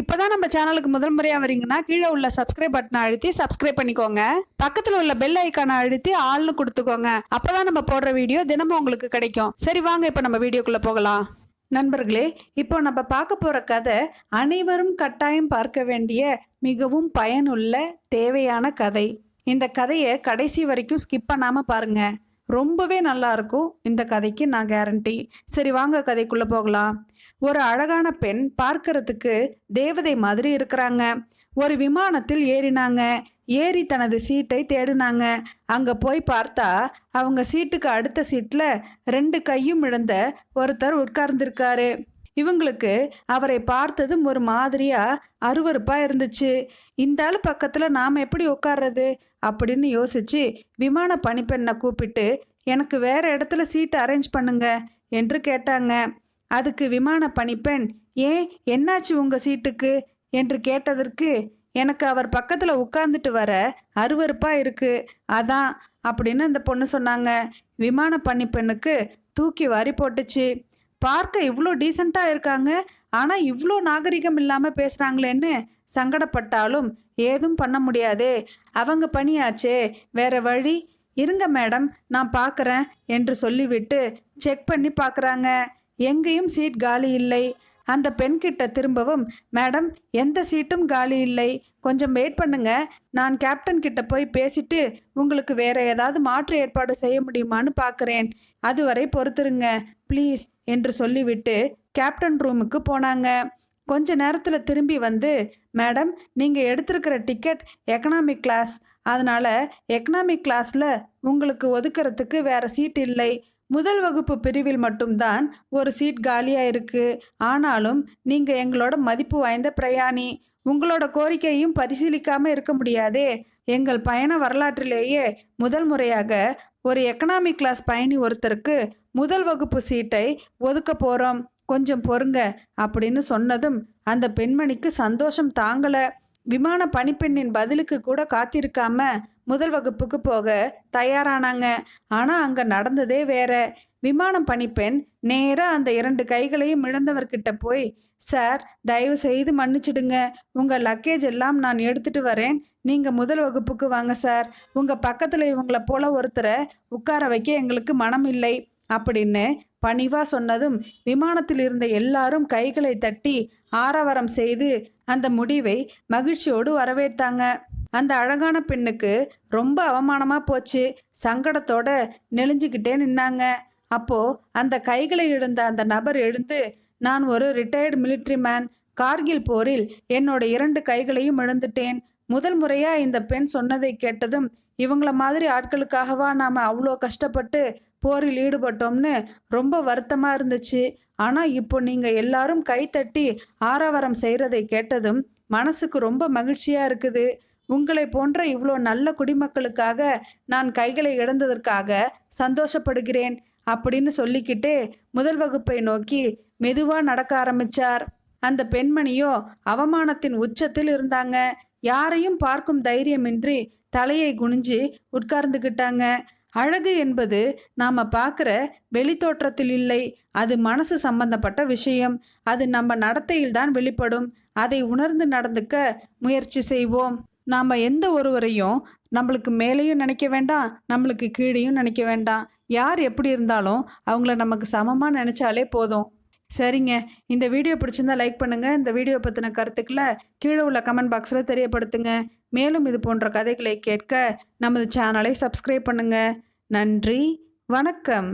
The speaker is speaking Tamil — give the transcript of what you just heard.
இப்போதான் நம்ம சேனலுக்கு முதல் முறையாக வரீங்கன்னா கீழே உள்ள சப்ஸ்கிரைப் பட்டனை அழுத்தி சப்ஸ்கிரைப் பண்ணிக்கோங்க. பக்கத்தில் உள்ள பெல் ஐக்கானை அழுத்தி ஆள்னு கொடுத்துக்கோங்க. அப்போதான் நம்ம போடுற வீடியோ தினமும் உங்களுக்கு கிடைக்கும். சரி வாங்க இப்போ நம்ம வீடியோக்குள்ளே போகலாம். நண்பர்களே இப்போ நம்ம பார்க்க போகிற கதை அனைவரும் கட்டாயம் பார்க்க வேண்டிய மிகவும் பயனுள்ள தேவையான கதை. இந்த கதையை கடைசி வரைக்கும் ஸ்கிப் பண்ணாமல் பாருங்கள் ரொம்பவே நல்லா இருக்கும். இந்த கதைக்கு நான் கேரண்டி சரி வாங்க கதைக்குள்ளே போகலாம். ஒரு அழகான பெண் பார்க்கறதுக்கு தேவதை மாதிரி இருக்கிறாங்க. ஒரு விமானத்தில் ஏறினாங்க. ஏறி தனது சீட்டை தேடினாங்க. அங்கே போய் பார்த்தா அவங்க சீட்டுக்கு அடுத்த சீட்டில் ரெண்டு கையும் இழந்த ஒருத்தர் உட்கார்ந்திருக்காரு. இவங்களுக்கு அவரை பார்த்ததும் ஒரு மாதிரியா அருவருப்பா இருந்துச்சு. இந்த ஆள் பக்கத்துல நாம எப்படி உட்கார்றது? அப்படின்னு யோசிச்சு விமான பணிப்பெண்ணை கூப்பிட்டு எனக்கு வேற இடத்துல சீட் அரேஞ்ச் பண்ணுங்க என்று கேட்டாங்க. அதுக்கு விமான பணிப்பெண் ஏன்? என்னாச்சு உங்க சீட்டுக்கு? என்று கேட்டதற்கு எனக்கு அவர் பக்கத்தில் உட்கார்ந்துட்டு வர அருவறுப்பாக இருக்கு. அதான் அப்படின்னு அந்த பொண்ணு சொன்னாங்க. விமான பணிப்பெண்ணுக்கு தூக்கி வாரி போட்டுச்சு. பார்க்க இவ்வளோ டீசெண்டாக இருக்காங்க. ஆனால் இவ்வளோ நாகரிகம் இல்லாமல் பேசுகிறாங்களேன்னு சங்கடப்பட்டாலும் ஏதும் பண்ண முடியாதே. அவங்க பணியாச்சே. வேற வழி? இருங்க மேடம் நான் பார்க்குறேன் என்று சொல்லிவிட்டு செக் பண்ணி பார்க்குறாங்க எங்கேயும் சீட் காலி இல்லை. அந்த பெண்கிட்ட திரும்பவும் மேடம் எந்த சீட்டும் காலி இல்லை. கொஞ்சம் வெயிட் பண்ணுங்க. நான் கேப்டன் கிட்ட போய் பேசிட்டு உங்களுக்கு வேற ஏதாவது மாற்று ஏற்பாடு செய்ய முடியுமான்னு பார்க்குறேன் அதுவரை பொறுத்துருங்க. ப்ளீஸ் என்று சொல்லிவிட்டு கேப்டன் ரூமுக்கு போனாங்க. கொஞ்ச நேரத்தில் திரும்பி வந்து மேடம் நீங்கள் எடுத்திருக்கிற டிக்கெட் எக்கனாமிக் கிளாஸ். அதனால் எக்கனாமிக் கிளாஸில் உங்களுக்கு ஒதுக்கிறதுக்கு வேறு சீட் இல்லை. முதல் வகுப்பு பிரிவில் மட்டும்தான் ஒரு சீட் காலியாக இருக்குது ஆனாலும் நீங்கள் எங்களோட மதிப்பு வாய்ந்த பிரயாணி. உங்களோட கோரிக்கையும் பரிசீலிக்காமல் இருக்க முடியாதே. எங்கள் பயண வரலாற்றிலேயே முதல் முறையாக ஒரு எக்கனாமிக் கிளாஸ் பயணி ஒருத்தருக்கு முதல் வகுப்பு சீட்டை ஒதுக்க போகிறோம் கொஞ்சம் பொறுங்க அப்படின்னு சொன்னதும் அந்த பெண்மணிக்கு சந்தோஷம் தாங்கலை. விமான பணிப்பெண்ணின் பதிலுக்கு கூட காத்திருக்காம முதல் வகுப்புக்கு போக தயாரானாங்க. ஆனால் அங்கே நடந்ததே வேற. விமானம் பணிப்பெண் நேராக அந்த இரண்டு கைகளையும் இழந்தவர்கிட்ட போய் சார் தயவு செய்து மன்னிச்சிடுங்க. உங்கள் லக்கேஜ் எல்லாம் நான் எடுத்துட்டு வரேன். நீங்கள் முதல் வகுப்புக்கு வாங்க சார். உங்கள் பக்கத்தில் இவங்களை போல ஒருத்தரை உட்கார வைக்க எங்களுக்கு மனம் இல்லை அப்படின்னு பணிவா சொன்னதும் விமானத்தில் இருந்த எல்லாரும் கைகளை தட்டி ஆரவாரம் செய்து அந்த முடிவை மகிழ்ச்சியோடு வரவேற்றாங்க. அந்த அழகான பெண்ணுக்கு ரொம்ப அவமானமா போச்சு. சங்கடத்தோட நெளிஞ்சுக்கிட்டே நின்னாங்க. அப்போ அந்த கைகளை எழுந்த அந்த நபர் எழுந்து நான் ஒரு ரிட்டையர்டு மிலிட்ரி மேன் கார்கில் போரில் என்னோட இரண்டு கைகளையும் இழந்துட்டேன். முதல் முறையா இந்த பெண் சொன்னதை கேட்டதும் இவங்கள மாதிரி ஆட்களுக்காகவா நாம அவ்வளோ கஷ்டப்பட்டு போரில் ஈடுபட்டோம்னு ரொம்ப வருத்தமா இருந்துச்சு. ஆனா இப்போ நீங்க எல்லாரும் கைத்தட்டி ஆரவாரம் செய்யறதை கேட்டதும் மனசுக்கு ரொம்ப மகிழ்ச்சியா இருக்குது. உங்களை போன்ற இவ்வளோ நல்ல குடிமக்களுக்காக நான் கைகளை இழந்ததற்காக சந்தோஷப்படுகிறேன் அப்படின்னு சொல்லிக்கிட்டே முதல் வகுப்பை நோக்கி மெதுவா நடக்க ஆரம்பிச்சார். அந்த பெண்மணியோ அவமானத்தின் உச்சத்தில் இருந்தாங்க. யாரையும் பார்க்கும் தைரியமின்றி தலையை குனிஞ்சு உட்கார்ந்துக்கிட்டாங்க அழகு என்பது நாம் பார்க்குற வெளித்தோற்றத்தில் இல்லை. அது மனசு சம்பந்தப்பட்ட விஷயம். அது நம்ம நடத்தையில் தான் வெளிப்படும். அதை உணர்ந்து நடந்துக்க முயற்சி செய்வோம். நாம் எந்த ஒருவரையும் நம்மளுக்கு மேலேயும் நினைக்க வேண்டாம் நம்மளுக்கு கீழேயும் நினைக்க வேண்டாம். யார் எப்படி இருந்தாலும் அவங்கள நமக்கு சமமாக நினச்சாலே போதும். சரிங்க. இந்த வீடியோ பிடிச்சிருந்தா லைக் பண்ணுங்கள் இந்த வீடியோ பற்றின கருத்துக்களை கீழே உள்ள கமெண்ட் பாக்ஸில் தெரியப்படுத்துங்க. மேலும் இது போன்ற கதைகளை கேட்க நமது சேனலை சப்ஸ்கிரைப் பண்ணுங்கள் நன்றி. வணக்கம்.